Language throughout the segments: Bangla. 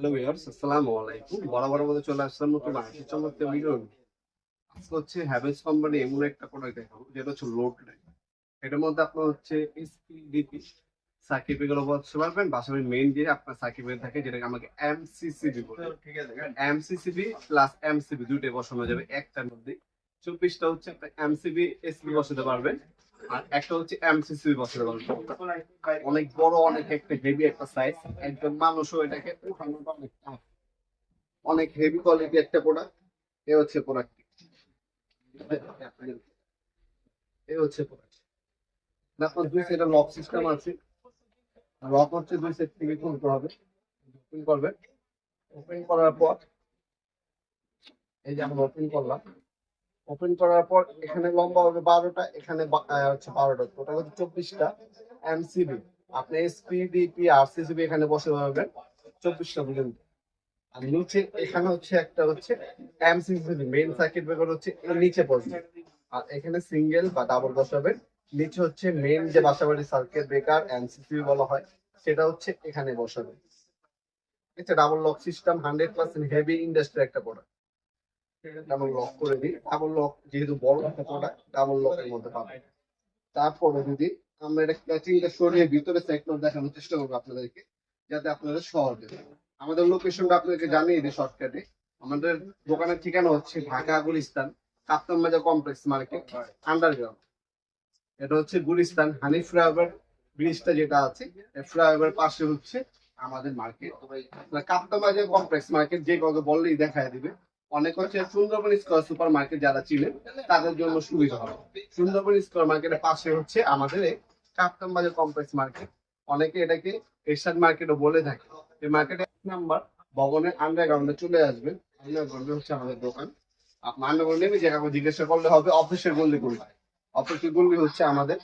হ্যালো ভিউয়ার্স আসসালামু আলাইকুম। বরাবর মধ্যে চলে আসলাম নতুন আরেকটি চমৎকার ভিডিও আজকে হচ্ছে হ্যাভেলস কোম্পানি এমন একটা প্রোডাক্ট দেখাবো যেটা হচ্ছে লোড এটার মধ্যে আপনার হচ্ছে এসপিডিপি সার্কিট ব্রেকার বলতে পারবেন বাসায় মেইন যে আপনার সার্কিট ব্রেকার থাকে যেটাকে আমাকে এমসিসিবি বলে। এমসিসিবি প্লাস এমসিবি দুইটাই বসানো যাবে একটার মধ্যে। চব্বিশটা হচ্ছে আপনার এমসিবি এসপি বসাতে পারবেন। আর একটা হচ্ছে এমসিসিবি বসাতে পারবেন অনেক বড়, অনেক একটা হেভি একটা সাইজ একজন মানুষও এটাকে উঠানোটা অনেক। অনেক হেভি কোয়ালিটি একটা প্রোডাক্ট এ হচ্ছে প্রোডাক্ট এ হচ্ছে প্রোডাক্ট আপনার দুই সাইডে লক সিস্টেম আছে। লক হচ্ছে দুই সাইড থেকে খুলতে হবে। ওপেন করবেন। ওপেন করার পর, এই যে আমরা ওপেন করলাম। ওপেন করার পর এখানে লম্বা হবে বারোটা, এখানে হচ্ছে বারোটা। টোটাল হচ্ছে চব্বিশটা এমসিবি আপনি এসপিডিপি আরসিসিবি এখানে বসে পারবেন চব্বিশটা পর্যন্ত। আর নিচে এখানে হচ্ছে একটা হচ্ছে এমসিসিবি মেইন সার্কিট ব্রেকার হচ্ছে নিচে বসবে আর এখানে সিঙ্গেল বা ডাবল বসাবেন। নিচে হচ্ছে মেইন যে বাসাবাড়ি সার্কিট ব্রেকার এমসিসিবি বলা হয়, সেটা হচ্ছে এখানে বসাবে এটা double lock system hundred percent heavy industry একটা প্রোডাক্ট ডাবল লক করে দিই। ডাবল লক যেহেতু বড় একটা প্রোডাক্ট ডাবল লকের মধ্যে পাবেন। তারপরে যদি আমরা এটা ক্যাচিংটা সরিয়ে ভিতরে সেক্টর দেখানোর চেষ্টা করব আপনাদেরকে, যাতে আপনাদের সহজে আমাদের লোকেশনটা আপনাদেরকে জানিয়ে দিই শর্টকাটে আমাদের দোকানের ঠিকানা হচ্ছে ঢাকা গুলিস্তান, কাপ্তান বাজার কমপ্লেক্স মার্কেট আন্ডারগ্রাউন্ড এটা হচ্ছে গুলিস্তান হানি ফ্লাইওভার ব্রিজটা যেটা আছে ফ্লাইওভার পাশে হচ্ছে আমাদের মার্কেট কাপ্তান বাজার কমপ্লেক্স মার্কেট যে কাউকে বললেই দেখায় দিবে। অনেক হচ্ছে সুন্দরবন স্কোয়ার সুপার মার্কেট যারা চিনেন তাদের জন্য সুবিধা হবে। সুন্দরবন স্কোয়ার মার্কেটের পাশে হচ্ছে আমাদের কাপ্তান বাজার কমপ্লেক্স মার্কেট। অনেকে এটাকে এরশাদ মার্কেটও বলে থাকে। এই মার্কেটে এক নাম্বার ভবনের আন্ডারগ্রাউন্ডে চলে আসবেন। আন্ডারগ্রাউন্ডে হচ্ছে আমাদের দোকান। আপনার আন্ডারগ্রাউন্ডে নেমে কাউকে জিজ্ঞাসা করলে হবে, অফিসের গল্লি করবে অফিসের গল্লি হচ্ছে আমাদের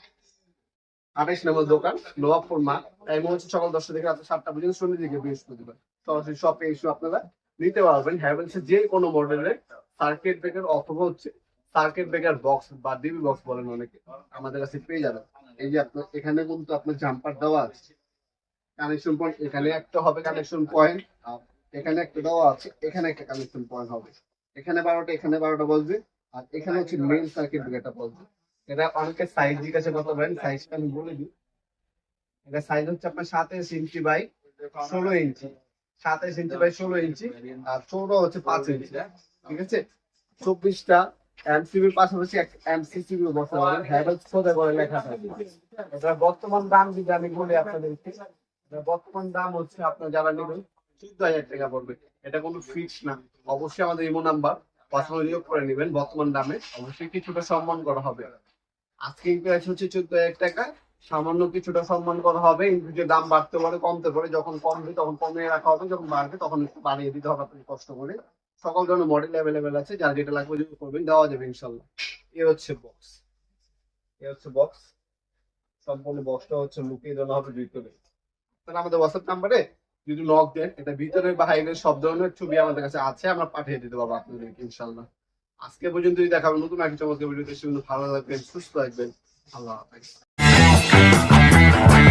আঠাইশ নম্বর দোকান নবাবপুর মা টাইম হচ্ছে সকাল দশটা থেকে রাত সাতটা পর্যন্ত শনি থেকে বৃহস্পতিবার। সরাসরি শপে এসে আপনারা নিতে পারবেন হ্যাভেলসের যে কোনো মডেলের সার্কিট ব্রেকার অথবা হচ্ছে সার্কিট ব্রেকার বক্স বা ডিবি বক্স বলেন অনেকে, আমাদের কাছে পেয়ে যাবেন। এই যে আপনার, এখানে কিন্তু আপনার জাম্পার দেওয়া আছে। কানেকশন পয়েন্ট এখানে একটা হবে কানেকশন পয়েন্ট এখানে একটা দেওয়া আছে, এখানে একটা কানেকশন পয়েন্ট হবে। এখানে বারোটা এখানে বারোটা বসবে আর এখানে হচ্ছে মেইন সার্কিট ব্রেকারটা বসবে এটা অনেকে সাইজ জিজ্ঞাসা করতে পারেন সাইজটা আমি বলে দিই। এটা সাইজ হচ্ছে আপনার সাতাইশ ইঞ্চি বাই ষোলো ইঞ্চি সাতাইশ ইঞ্চি বাই ষোলো ইঞ্চি আর চৌড়া হচ্ছে পাঁচ ইঞ্চি ঠিক আছে? চব্বিশটা এমসিবির পাশাপাশি এমসিসিবি বসতে পারেন হ্যাভেলস সোজা করে লেখা থাকে এটা বর্তমান দাম যদি আমি বলি আপনাদেরকে বর্তমান দাম হচ্ছে আপনার যারা নেবেন চোদ্দ হাজার টাকা পড়বে। এটা কোনো ফিক্স না অবশ্যই আমাদের ইমো নাম্বার পার্সোনাল যোগ করে নেবেন বর্তমান দামে। অবশ্যই কিছুটা সম্মান করা হবে। আজকে প্রাইস হচ্ছে চোদ্দ হাজার টাকা সামান্য কিছুটা সম্মান করা হবে কিন্তু যে দাম বাড়তে পারে কমতে পারে যখন কমবে তখন কমিয়ে রাখা হবে যখন বাড়বে তখন একটু বাড়িয়ে দিতে হবে আপনি কষ্ট করে। সকল ধরনের মডেল অ্যাভেলেবেল আছে যার যেটা লাগবে যদি করবেন দেওয়া যাবে ইনশাল্লাহ এ হচ্ছে বক্স এ হচ্ছে বক্স সম্পূর্ণ বক্সটা হচ্ছে লুকিয়ে দেওয়া হবে ভিতরে। তাহলে আমাদের হোয়াটসঅ্যাপ নাম্বারে যদি নক দেন এটা ভিতরে বাইরে সব ধরনের ছবি আমাদের কাছে আছে আমরা পাঠিয়ে দিতে পারব আপনাদেরকে ইনশাল্লাহ আজকে পর্যন্ত যদি দেখাবো নতুন একটা চমৎকার ভিডিও দেখতে ভালো থাকবেন সুস্থ থাকবেন। আল্লাহ হাফেজ। Bye.